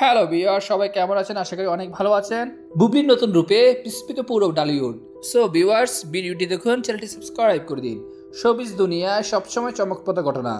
Hello বিয়ার সবাই কেমন আছেন? আশা করি অনেক ভালো আছেন। বুবলির নতুন রূপে বিস্মিত পুরো ডালিউড। সো ভিউয়ার্স ভিডিওটি দেখুন চ্যানেলটি সাবস্ক্রাইব করে দিন। শোবিজ দুনিয়ায় সবসময় চমকপ্রদ ঘটনা।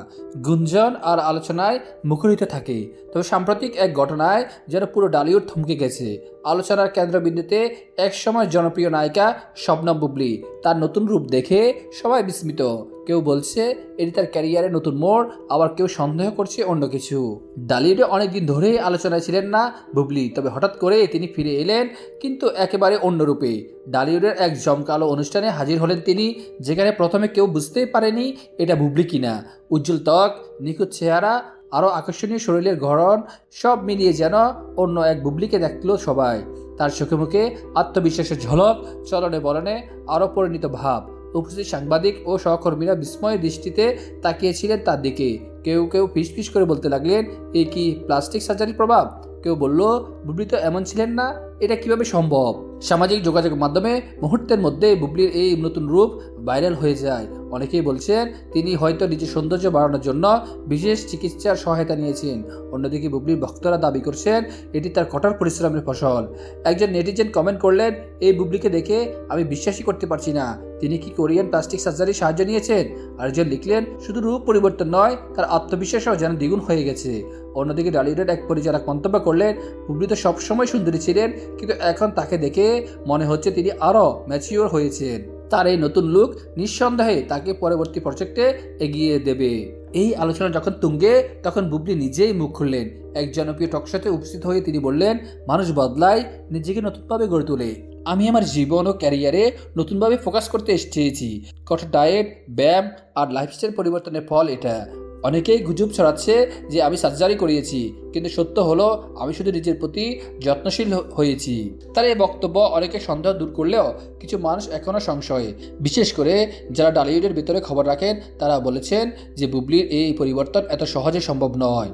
গুঞ্জন আর আলোচনায় মুখরিত থাকে। তবে সাম্প্রতিক এক ঘটনায় যেন পুরো ডালিউড থমকে গেছে। আলোচনার কেন্দ্রবিন্দুতে একসময় জনপ্রিয় নায়িকা শবনম বুবলি। তার নতুন রূপ দেখে সবাই বিস্মিত। কেউ বলছে, এটি তার ক্যারিয়ারে নতুন মোড় আবার কেউ সন্দেহ করছে অন্য কিছু। ডালিউডে অনেকদিন ধরেই আলোচনায় ছিলেন না বুবলি, তবে হঠাৎ করে তিনি ফিরে এলেন, কিন্তু একেবারে অন্য রূপে। ডালিউডের এক জমকালো অনুষ্ঠানে হাজির হলেন তিনি, যেখানে প্রথমে কেউ বুঝতেই পারেনি এটা বুবলি কিনা। উজ্জ্বল ত্বক, নিখুঁত চেহারা আরও আকর্ষণীয় শরীরের গড়ন সব মিলিয়ে যেন অন্য এক বুবলিকে দেখল সবাই। তার চোখে মুখে আত্মবিশ্বাসের ঝলক, চলনে বলনে আরও পরিণত ভাব। উপস্থিত সাংবাদিক ও সহকর্মীরা বিস্ময় দৃষ্টিতে তাকিয়েছিলেন তার দিকে। কেউ কেউ ফিস ফিস করে বলতে লাগলেন, এ কি প্লাস্টিক সার্জারির প্রভাব? কেউ বলল, বুবলি তো এমন ছিলেন না, এটা কীভাবে সম্ভব? সামাজিক যোগাযোগ মাধ্যমে মুহূর্তের মধ্যে বুবলির এই নতুন রূপ ভাইরাল হয়ে যায়। অনেকেই বলছেন, তিনি হয়তো নিজের সৌন্দর্য বাড়ানোর জন্য বিশেষ চিকিৎসার সহায়তা নিয়েছেন। অন্যদিকে বুবলির ভক্তরা দাবি করছেন, এটি তার কঠোর পরিশ্রমের ফসল। একজন নেটিজেন কমেন্ট করলেন, এই বুবলিকে দেখে আমি বিশ্বাসই করতে পারছি না। তিনি কি কোরিয়ান প্লাস্টিক সার্জারির সাহায্য নিয়েছেন? আরেকজন লিখলেন, শুধু রূপ পরিবর্তন নয়, তার আত্মবিশ্বাসও যেন দ্বিগুণ হয়ে গেছে। অন্যদিকে ডালিউডের এক পরিচালক মন্তব্য করলেন, বুবলি তো সবসময় সুন্দরী ছিলেন, কিন্তু এখন তাকে দেখে মনে হচ্ছে তিনি আরও ম্যাচিওর হয়েছেন। তার এই নতুন লুক নিঃসন্দেহে তাকে পরবর্তী প্রজেক্টে এগিয়ে দেবে। এই আলোচনা যখন তুঙ্গে, তখন বুবলি নিজেই মুখ খুললেন। এক জনপ্রিয় টকশোতে উপস্থিত হয়ে তিনি বললেন, মানুষ বদলায়, নিজেকে নতুনভাবে গড়ে তোলে। আমি আমার জীবন ও ক্যারিয়ারে নতুনভাবে ফোকাস করতে চেয়েছি কঠোর ডায়েট ব্যায়াম আর লাইফস্টাইল পরিবর্তনের ফল এটা। অনেকেই গুজব ছড়াচ্ছে যে আমি সার্জারি করিয়েছি, কিন্তু সত্য হলো আমি শুধু নিজের প্রতি যত্নশীল হয়েছি। তার এই বক্তব্য অনেকে সন্দেহ দূর করলেও কিছু মানুষ এখনও সংশয়ে। বিশেষ করে যারা ডালিউডের ভিতরে খবর রাখেন, তারা বলেছেন যে বুবলির এই পরিবর্তন এত সহজে সম্ভব নয়।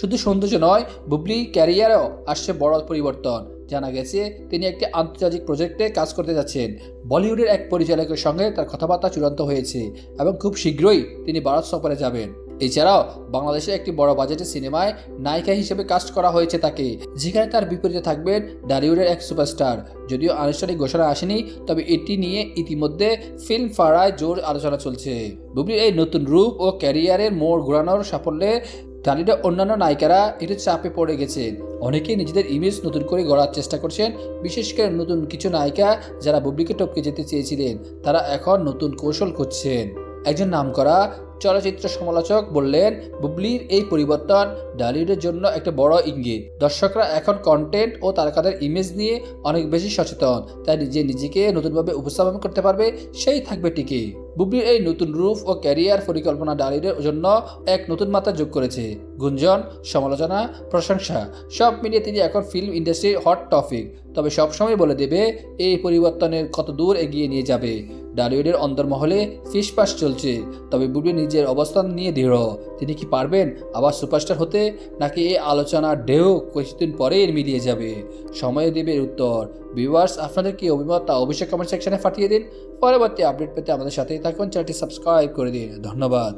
শুধু সৌন্দর্য নয়, বুবলি ক্যারিয়ারেও আসছে বড় পরিবর্তন। জানা গেছে তিনি একটি আন্তর্জাতিক প্রজেক্টে কাজ করতে যাচ্ছেন। বলিউডের এক পরিচালকের সঙ্গে তার কথাবার্তা চূড়ান্ত হয়েছে এবং খুব শীঘ্রই তিনি ভারত সফরে যাবেন। এছাড়াও বাংলাদেশে একটি বড় বাজেটের সিনেমায় নায়িকা হিসেবে কাস্ট করা হয়েছে তাকে। যেখানে তার বিপরীতে থাকবেন ডালিউডের এক সুপারস্টার যদিও আনুষ্ঠানিক ঘোষণা আসেনি, তবে এটি নিয়ে ইতিমধ্যে ফিল্ম ফাড়ায় জোর আলোচনা চলছে। বুবলির এই নতুন রূপ ও ক্যারিয়ারের মোড় ঘোরানোর সাফল্যে টালিডের অন্যান্য নায়িকারা একটু চাপে পড়ে গেছেন। অনেকেই নিজেদের ইমেজ নতুন করে গড়ার চেষ্টা করছেন, বিশেষ করে নতুন কিছু নায়িকা যারা বুবলিকে টপকে যেতে চেয়েছিলেন, তারা এখন নতুন কৌশল করছেন একজন নামকরা চলচ্চিত্র সমালোচক বললেন, বুবলির এই পরিবর্তন ডালিউডের জন্য একটা বড় ইঙ্গিত। দর্শকরা এখন কন্টেন্ট ও তারকাদের ইমেজ নিয়ে অনেক বেশি সচেতন। তাই নিজে নিজেকে নতুনভাবে উপস্থাপন করতে পারবে, সেই থাকবে টিকে বুবলির এই নতুন রূপ ও ক্যারিয়ার পরিকল্পনা ডালিউডের জন্য এক নতুন মাত্রা যোগ করেছে। গুঞ্জন, সমালোচনা, প্রশংসা, সব মিলিয়ে তিনি এখন ফিল্ম ইন্ডাস্ট্রির হট টপিক তবে সবসময় বলে দেবে, এই পরিবর্তনের কত দূর এগিয়ে নিয়ে যাবে। ডালিউডের অন্তর্মহলে ফিসফাস চলছে, তবে বুবলি নিজের অবস্থান নিয়ে দৃঢ়। তিনি কি পারবেন আবার সুপারস্টার হতে, নাকি এই আলোচনার ঢেউ কিছুদিন পরেই মিলিয়ে যাবে? সময় দেবে উত্তর। ভিউয়ার্স, আপনাদের কি অভিমত তা অবশ্যই কমেন্ট সেকশনে পাঠিয়ে দিন। পরবর্তী আপডেট পেতে আমাদের সাথেই থাকুন চ্যানেলটি সাবস্ক্রাইব করে দিন। ধন্যবাদ।